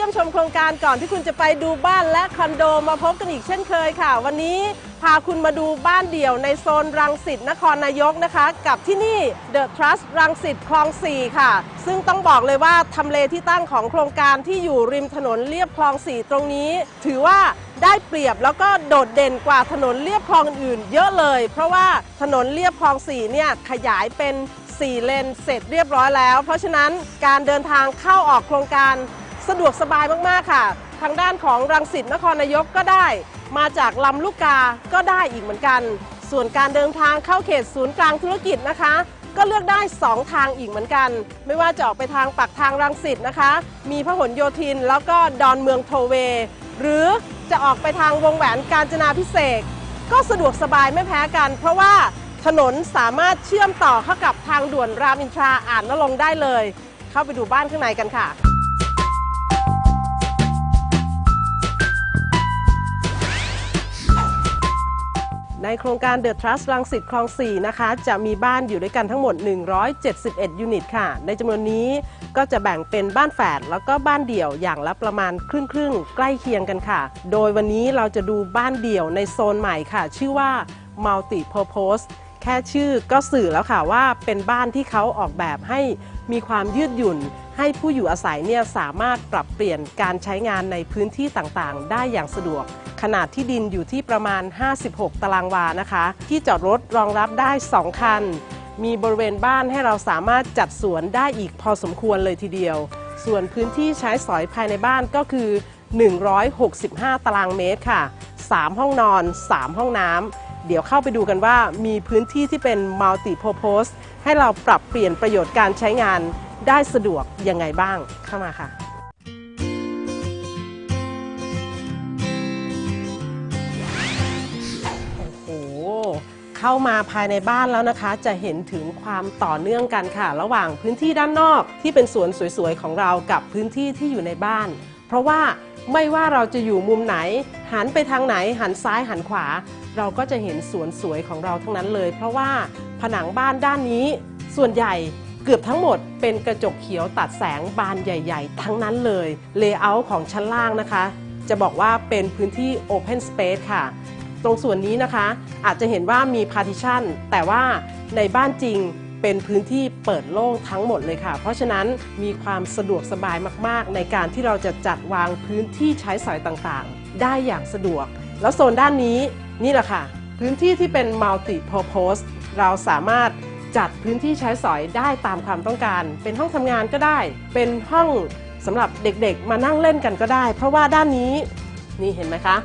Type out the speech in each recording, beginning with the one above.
ยี่ยมชมโครงการก่อนที่คุณจะไปดูบ้านและคอนโดมาพบกันอีกเช่นเคยค่ะ วันนี้พาคุณมาดูบ้านเดี่ยวในโซนรังสิตนครนายกนะคะ กับที่นี่ The Trust รังสิตคลอง 4 ค่ะ ซึ่งต้องบอกเลยว่าทำเลที่ตั้งของโครงการที่อยู่ริมถนนเลียบคลอง 4 ตรงนี้ ถือว่าได้เปรียบแล้วก็โดดเด่นกว่าถนนเลียบคลองอื่นเยอะเลย เพราะว่าถนนเลียบคลอง 4 เนี่ยขยายเป็น 4 เลนเสร็จเรียบร้อยแล้ว เพราะฉะนั้นการเดินทางเข้าออกโครงการ สะดวกสบายมากๆค่ะ ทางด้านของรังสิตนครนายกก็ได้ มาจากลำลูกกาก็ได้อีกเหมือนกัน ส่วนการเดินทางเข้าเขตศูนย์กลางธุรกิจนะคะ ก็เลือกได้ 2 ทางอีกเหมือนกัน ไม่ว่าจะออกไปทางปากทางรังสิตนะคะ มีพหลโยธิน แล้วก็ดอนเมืองโทเว หรือจะออกไปทางวงแหวนกาญจนาพิเศษกก็สะดวกสบายไม่แพ้กัน เพราะว่าถนนสามารถเชื่อมต่อเข้ากับทางด่วนรามอินทราอ่านนรงได้เลย เข้าไปดูบ้านข้างในกันค่ะ ในโครงการเดอะทรัสต์ลังสิตคลอง 4 นะคะ จะมีบ้านอยู่ด้วยกันทั้งหมด 171 ยูนิตค่ะ ในจำนวนนี้ก็จะแบ่งเป็นบ้านแฝดแล้วก็บ้านเดี่ยวอย่างละประมาณครึ่งครึ่งๆใกล้เคียงกันค่ะ โดยวันนี้เราจะดูบ้านเดี่ยวในโซนใหม่ค่ะ ชื่อว่า Multi Purpose แค่ชื่อก็สื่อแล้วค่ะว่าเป็นบ้านที่เขาออกแบบให้มีความยืดหยุ่น ให้ผู้อยู่อาศัยเนี่ยสามารถปรับเปลี่ยนการใช้งานในพื้นที่ต่างๆ ได้อย่างสะดวก ขนาดที่ดินอยู่ที่ประมาณ 56 ตารางวานะคะ ที่จอดรถรองรับได้ 2 คัน มีบริเวณบ้านให้เราสามารถจัดสวนได้อีกพอสมควรเลยทีเดียว ส่วนพื้นที่ใช้สอยภายในบ้านก็คือ 165 ตารางเมตรค่ะ 3 ห้องนอน 3 ห้องน้ำ เดี๋ยวเข้าไปดูกันว่ามีพื้นที่ที่เป็น multi purpose ให้เราปรับเปลี่ยนประโยชน์การใช้งานได้สะดวกยังไงบ้างเข้ามาค่ะโอ้โหเข้ามาภายในบ้านแล้วนะคะ จะเห็นถึงความต่อเนื่องกันค่ะ ระหว่างพื้นที่ด้านนอกที่เป็นสวนสวยๆของเรากับพื้นที่ที่อยู่ในบ้าน เพราะว่า ไม่ว่าเราจะอยู่มุมไหน หันไปทางไหน หันซ้ายหันขวา เราก็จะเห็นสวนสวยของเราทั้งนั้นเลย เพราะว่าผนังบ้านด้านนี้ ส่วนใหญ่เกือบทั้งหมดเป็นกระจกเขียวตัดแสงบานใหญ่ ๆ ทั้งนั้นเลยเลเยอร์ของชั้นล่างนะคะ จะบอกว่าเป็นพื้นที่ Open Space ค่ะ ตรงส่วนนี้นะคะอาจจะเห็นว่ามี partition แต่ว่าในบ้านจริง เป็นพื้นที่เปิดโล่งทั้งหมดเลยค่ะ เพราะฉะนั้นมีความสะดวกสบายมาก ๆ ในการที่เราจะจัดวางพื้นที่ใช้สอยต่างๆ ได้อย่างสะดวก แล้วโซนด้านนี้นี่แหละค่ะ พื้นที่ที่เป็น multi purpose เราสามารถจัดพื้นที่ใช้สอยได้ตามความต้องการ เป็นห้องทำงานก็ได้ เป็นห้องสำหรับเด็กๆ มานั่งเล่นกันก็ได้ เพราะว่าด้านนี้นี่เห็นไหมคะ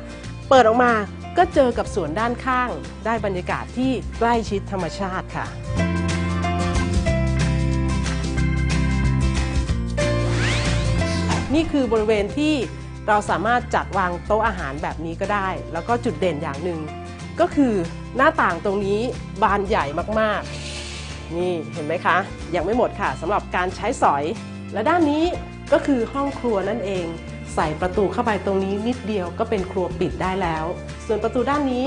เปิดออกมาก็เจอกับสวนด้านข้าง ได้บรรยากาศที่ใกล้ชิดธรรมชาติค่ะ นี่คือบริเวณที่เราสามารถจัดวางโต๊ะอาหารแบบนี้ก็ได้ แล้วก็จุดเด่นอย่างหนึ่งก็คือหน้าต่างตรงนี้บานใหญ่มากๆ นี่เห็นไหมคะ ยังไม่หมดค่ะสำหรับการใช้สอย และด้านนี้ก็คือห้องครัวนั่นเอง ใส่ประตูเข้าไปตรงนี้นิดเดียวก็เป็นครัวปิดได้แล้ว ส่วนประตูด้านนี้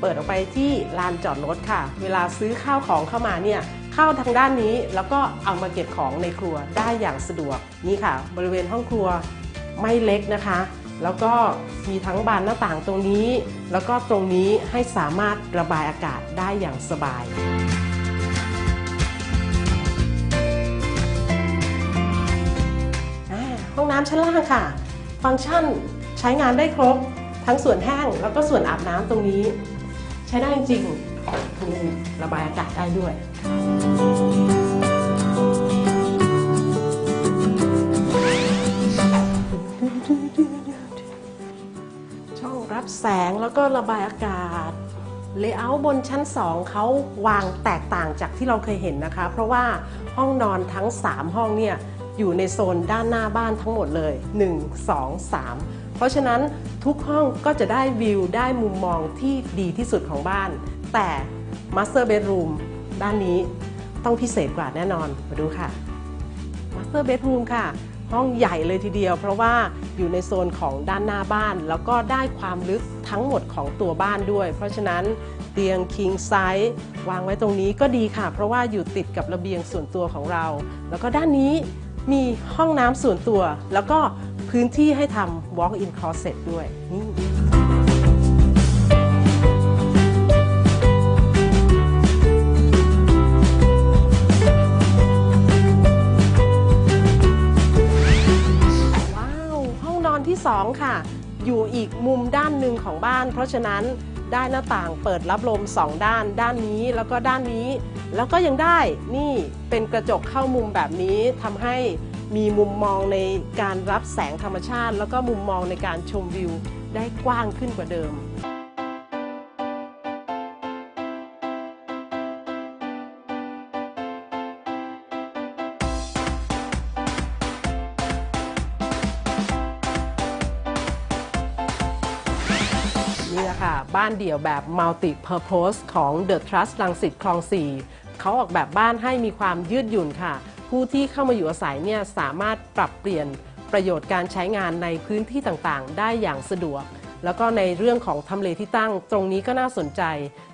เปิดออกไปที่ลานจอดรถค่ะ เวลาซื้อข้าวของเข้ามาเนี่ยเข้าทางด้านนี้แล้วก็เอามาเก็บของในครัวได้อย่างสะดวกนี่ค่ะ บริเวณห้องครัวไม่เล็กนะคะ แล้วก็มีทั้งบานหน้าต่างตรงนี้ แล้วก็ตรงนี้ให้สามารถระบายอากาศได้อย่างสบายห้องน้ำชั้นล่างค่ะ ฟังก์ชันใช้งานได้ครบ ทั้งส่วนแห้งแล้วก็ส่วนอาบน้ำตรงนี้ ใช้ได้จริงๆมีระบายอากาศได้ด้วยช่องรับแสงแล้วก็ระบายอากาศเลเยอร์บนชั้น 2เขาวางแตกต่างจากที่เราเคยเห็นนะคะ เพราะว่าห้องนอนทั้ง 3 ห้องเนี่ย อยู่ในโซนด้านหน้าบ้านทั้งหมดเลย 1 2 3 เพราะฉะนั้นทุกห้องก็จะได้วิวได้มุมมองที่ดีที่สุดของบ้าน แต่ Master Bedroom ด้านนี้ต้องพิเศษกว่าแน่นอน มาดูค่ะ Master Bedroom ค่ะ ห้องใหญ่เลยทีเดียว เพราะว่าอยู่ในโซนของด้านหน้าบ้าน แล้วก็ได้ความลึกทั้งหมดของตัวบ้านด้วย เพราะฉะนั้นเตียง king size วางไว้ตรงนี้ก็ดีค่ะ เพราะว่าอยู่ติดกับระเบียงส่วนตัวของเรา แล้วก็ด้านนี้ มีห้องน้ำส่วนตัว แล้วก็พื้นที่ให้ทำ walk-in closet ด้วยนี่ว้าว ห้องนอนที่ 2 ค่ะ อยู่อีกมุมด้านหนึ่งของบ้าน เพราะฉะนั้น ได้หน้าต่างเปิดรับลม 2 ด้าน ด้านนี้แล้วก็ด้านนี้ แล้วก็ยังได้นี่เป็นกระจกเข้ามุมแบบนี้ทำให้มีมุมมองในการรับแสงธรรมชาติ แล้วก็มุมมองในการชมวิวได้กว้างขึ้นกว่าเดิม ค่ะ บ้านเดี่ยวแบบ multi purpose ของ The Trust ลังสิตคลอง 4 เขาออกแบบบ้านให้มีความยืดหยุ่นค่ะ ผู้ที่เข้ามาอยู่อาศัยเนี่ยสามารถปรับเปลี่ยนประโยชน์การใช้งานในพื้นที่ต่างๆ ได้อย่างสะดวก แล้วก็ในเรื่องของทำเลที่ตั้ง ตรงนี้ก็น่าสนใจ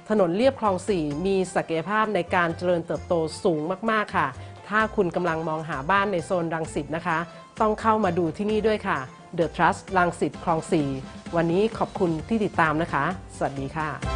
ถนนเลียบคลอง 4 มีศักยภาพในการเจริญเติบโตสูงมากๆค่ะ ถ้าคุณกำลังมองหาบ้านในโซนรังสิตนะคะ ต้องเข้ามาดูที่นี่ด้วยค่ะ The Trust รังสิตคลอง 4 วันนี้ขอบคุณที่ติดตามนะคะ สวัสดีค่ะ